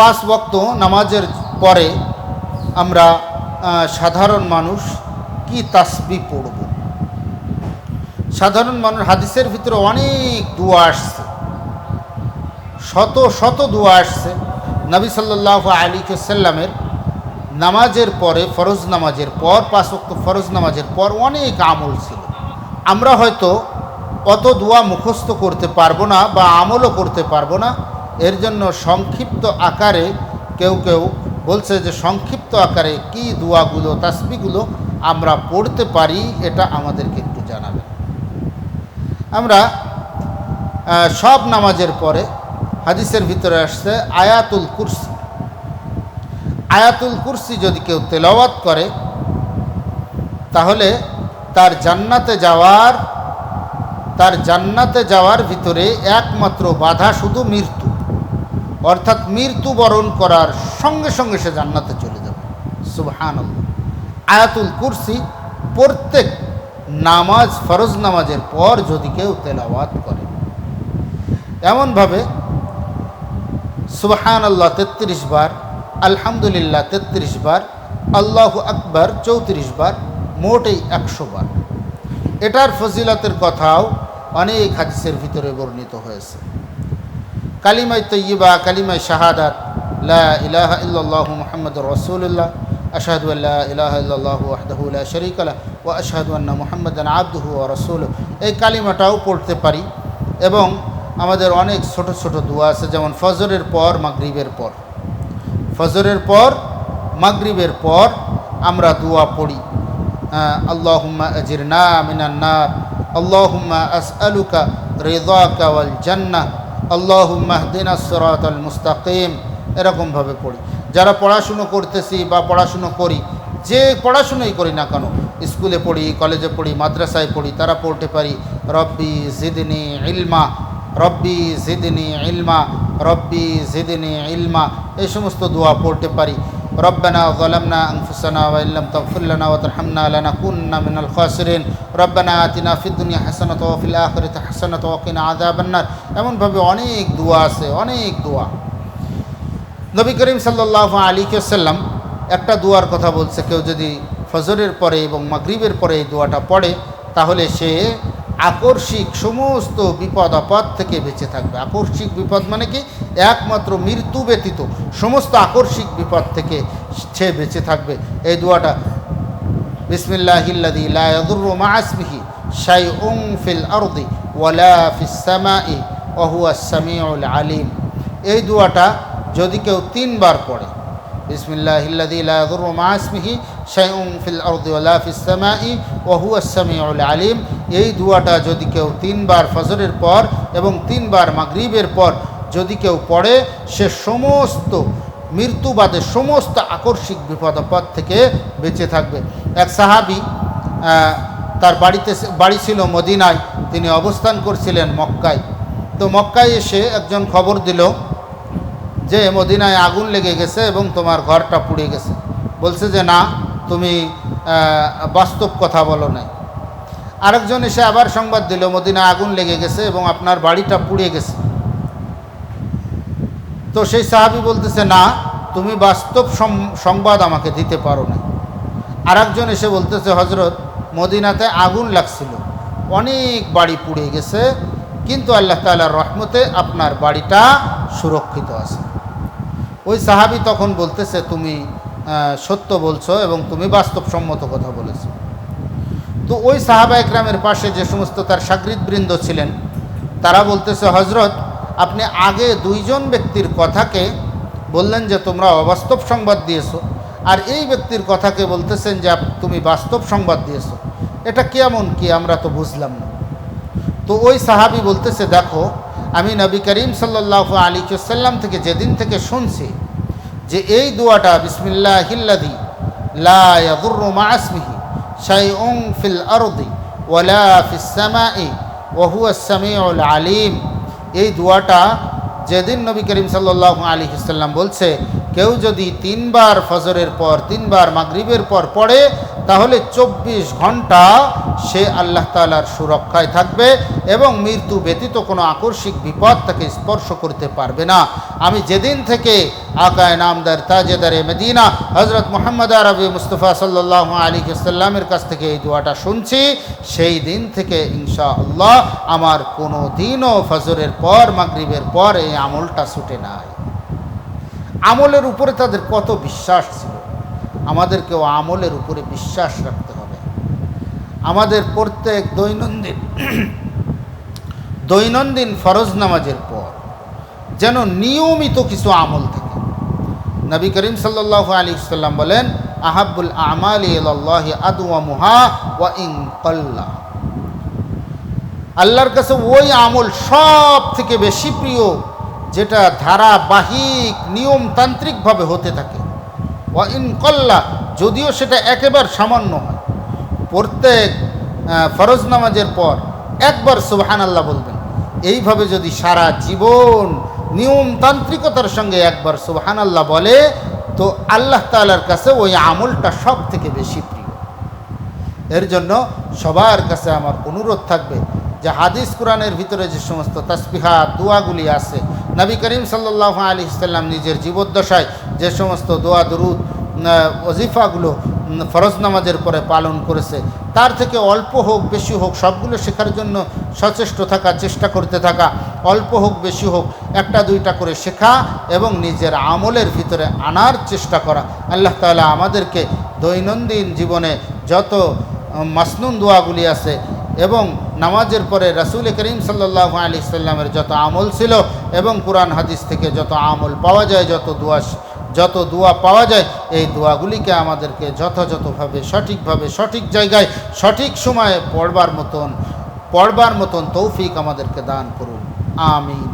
পাঁচ বক্ত নামাজের পরে আমরা সাধারণ মানুষ কি তাসবি পড়ব? সাধারণ মানুষ, হাদিসের ভিতরে অনেক দোয়া আসছে। শত শত দোয়া আসছে। নবী সাল্লাহ আলী সাল্লামের নামাজের পরে, ফরজ নামাজের পর, পাঁচ ওয়াক্ত ফরজ নামাজের পর অনেক আমল ছিল। আমরা হয়তো অত দোয়া মুখস্থ করতে পারব না বা আমলও করতে পারব না। এর জন্য সংক্ষিপ্ত আকারে কেউ কেউ বলছে যে সংক্ষিপ্ত আকারে কি দোয়াগুলো তাসবিগুলো আমরা পড়তে পারি, এটা আমাদেরকে একটু জানাবেন। আমরা সব নামাজের পরে হাদিসের ভিতরে আসছে আয়াতুল কুরসি। আয়াতুল কুরসি যদি কেউ তেলাওয়াত করে, তাহলে তার জান্নাতে যাওয়ার, তার জান্নাতে যাওয়ার ভিতরে একমাত্র বাধা শুধু মৃত্যু। অর্থাৎ মৃত্যুবরণ করার সঙ্গে সঙ্গে সে জান্নাতে চলে যাবে। সুবহান আয়াতুল কুরসি প্রত্যেক নামাজ, ফরজ নামাজের পর যদি কেউ তেলাওয়াত করে। এমনভাবে সুবহান আল্লাহ তেত্রিশ বার, আলহামদুলিল্লাহ তেত্রিশ বার, আল্লাহ আকবার চৌত্রিশ বার, মোটেই একশো বার। এটার ফজিলতের কথাও অনেক হাদিসের ভিতরে বর্ণিত হয়েছে। কালিমাই তৈয়বা কালিমাই শাহাদাত, লা ইলাহা মুহাম্মদ রসুল্লাহ আশহাদু আল্লাহ ইলাহা ইল্লাল্লাহ ওয়াহদাহু লা শারীকা লাহ ওয়া এই কালিমাটাও পড়তে পারি এবং আমাদের অনেক ছোট ছোট দোয়া আছে, যেমন ফজরের পর, মাগরিবের পর। ফজরের পর, মাগরিবের পর আমরা দোয়া পড়ি। আল্লাহুম্মা আজিরনা মিনান নার, আল্লাহুম্মা আসআলুকা রিদাকা ওয়াল জান্নাহ আল্লাহুম্মা আসরাত আল মুস্তাকিম। এরকমভাবে পড়ি। যারা পড়াশুনো করতেছি বা পড়াশুনো করি, যে পড়াশুনোই করি না কেন, স্কুলে পড়ি, কলেজে পড়ি, মাদ্রাসায় পড়ি, তারা পড়তে পারি, রব্বি জিদনি ইলমা, রব্বি জিদনি ইলমা, রব্বি জিদিনি ইলমা, এই সমস্ত দোয়া পড়তে পারি। ربنا ظلمنا أنفسنا وإن لم تغفر لنا وترحمنا لنكونن من الخاسرين ربنا آتنا في الدنيا حسنة وفي الآخرة حسنة وقنا عذاب النار এমনভাবে অনেক দোয়া আছে অনেক দোয়া নবী করিম সাল্লাহ আলী সাল্লাম একটা দোয়ার কথা বলছে কেউ যদি ফজরের পরে এবং মাগরিবের পরে এই দোয়াটা পড়ে তাহলে সে আকর্ষিক সমস্ত বিপদ আপদ থেকে বেঁচে থাকবে। আকর্ষিক বিপদ মানে কি? একমাত্র মৃত্যু ব্যতীত সমস্ত আকর্ষিক বিপদ থেকে সে বেঁচে থাকবে। এই দোয়াটা বিসমিল্লাহিল্লাদি লা ইয়াদুররু মা ইসমিহি শাইউন ফিল আরদি ওয়ালা ফিস সামাই ওয়া সামিউল আলিম। এই দোয়াটা যদি কেউ তিনবার পড়ে বিসমিল্লাহিল্লাদি লা ইয়াদুররু মা ইসমিহি শাইউন ফিল আরদি ওয়ালা ফিস সামাই ওয়া হুয়া সামিউল আলিম এই দুয়াটা যদি কেউ তিনবার ফজরের পর এবং তিনবার মাগরিবের পর যদি কেউ পড়ে, সে সমস্ত মৃত্যুবাদে সমস্ত আকর্ষিক বিপদাপদ থেকে বেঁচে থাকবে। এক সাহাবি তার বাড়িতে বাড়ি ছিল মদিনায়। তিনি অবস্থান করছিলেন মক্কায়। তো মক্কায় এসে একজন খবর দিল যে, মদিনায় আগুন লেগে গেছে এবং তোমার ঘরটা পুড়ে গেছে। বলছে যে, না, তুমি বাস্তব কথা বলো নাই। আরেকজন এসে আবার সংবাদ দিল মদিনা আগুন লেগে গেছে এবং আপনার বাড়িটা পুড়ে গেছে। তো সেই সাহাবি বলতেছে, না, তুমি বাস্তব সংবাদ আমাকে দিতে পারো না। আরেকজন এসে বলতেছে হজরত মদিনাতে আগুন লাগছিল। অনেক বাড়ি পুড়ে গেছে, কিন্তু আল্লাহ তালার রহমতে আপনার বাড়িটা সুরক্ষিত আছে। ওই সাহাবি তখন বলতেছে, তুমি সত্য বলছো এবং তুমি বাস্তবসম্মত কথা বলেছ। তো ওই সাহাবা একরামের পাশে যে সমস্ত তার বৃন্দ ছিলেন, তারা বলতেছে হজরত আপনি আগে দুইজন ব্যক্তির কথাকে বললেন যে তোমরা অবাস্তব সংবাদ দিয়েছ, আর এই ব্যক্তির কথাকে বলতেছেন যে তুমি বাস্তব সংবাদ দিয়েছ। এটা কেমন কি আমরা তো বুঝলাম না। তো ওই সাহাবি বলতেছে, দেখো, আমি নবী করিম সাল্লাহ আলী সাল্লাম থেকে যেদিন থেকে শুনছি যে এই দোয়াটা বিসমিল্লাহ হিল্লাদি শাইউন ফিল আরদি ওয়ালা ফিস সামাই ওয়া হুয়া সামিউল আলিম। এই দোয়াটা যেদিন নবী করিম সাল্লাহ আলী ইসাল্লাম বলছে, কেউ যদি তিনবার ফজরের পর, তিনবার মাগরিবের পর পড়ে তাহলে চব্বিশ ঘণ্টা সে আল্লাহ তালার সুরক্ষায় থাকবে এবং মৃত্যু ব্যতীত কোনো আকস্মিক বিপদ তাকে স্পর্শ করতে পারবে না। আমি যেদিন থেকে আকায় নামদার তাজেদার তাজেদারে মেদিনা হজরত মোহাম্মদ আরবি মুস্তফা সাল্লাহ আলী সাল্লামের কাছ থেকে এই দোয়াটা শুনছি, সেই দিন থেকে ইনশা আল্লাহ আমার কোনো দিনও ফজরের পর, মাগরিবের পর এই আমলটা ছুটে নাই। আমলের উপরে তাদের কত বিশ্বাস ছিল। আমাদেরকেও আমলের উপরে বিশ্বাস রাখতে হবে। আমাদের প্রত্যেক দৈনন্দিন দৈনন্দিন ফরজ নামাজের পর যেন নিয়মিত কিছু আমল থাকে। নবী করিম সাল্লাহ আলী সাল্লাম বলেন আহাবুল আমাল আল্লাহ আদুয়া মুহা ওয়া আল্লাহর কাছে ওই আমল সব থেকে বেশি প্রিয়, যেটা ধারাবাহিক, নিয়মতান্ত্রিকভাবে হতে থাকে। ওয়া ইন কল্লা, যদিও সেটা একেবারে সামান্য হয়। প্রত্যেক ফরজ নামাজের পর একবার সুবহান আল্লাহ বলবেন। এইভাবে যদি সারা জীবন নিয়মতান্ত্রিকতার সঙ্গে একবার সুবহান আল্লাহ বলে, তো আল্লাহ তাআলার কাছে ওই আমলটা সব থেকে বেশি প্রিয়। এর জন্য সবার কাছে আমার অনুরোধ থাকবে যে হাদিস কোরআনের ভিতরে যে সমস্ত তাসবিহা দোয়াগুলি আছে, নবী করিম সাল্লাহ আলী ইসাল্লাম নিজের জীবদ্দশায় যে সমস্ত দোয়া, দরুদ ওজিফাগুলো ফরজ নামাজের পরে পালন করেছে, তার থেকে অল্প হোক, বেশি হোক, সবগুলো শেখার জন্য সচেষ্ট থাকা, চেষ্টা করতে থাকা, অল্প হোক, বেশি হোক, একটা দুইটা করে শেখা এবং নিজের আমলের ভিতরে আনার চেষ্টা করা। আল্লাহ তাআলা আমাদেরকে দৈনন্দিন জীবনে যত মাসনুন দোয়াগুলি আছে এবং নামাজের পরে রাসুল করিম সাল্লাহ আলি সাল্লামের যত আমল ছিল এবং কোরআন, হাদিস থেকে যত আমল পাওয়া যায়, যত দোয়া যত দোয়া পাওয়া যায়, এই দোয়াগুলিকে আমাদেরকে যথাযথভাবে, সঠিকভাবে, সঠিক জায়গায়, সঠিক সময়ে পড়বার মতন পড়বার মতন তৌফিক আমাদেরকে দান করুন। আমিন।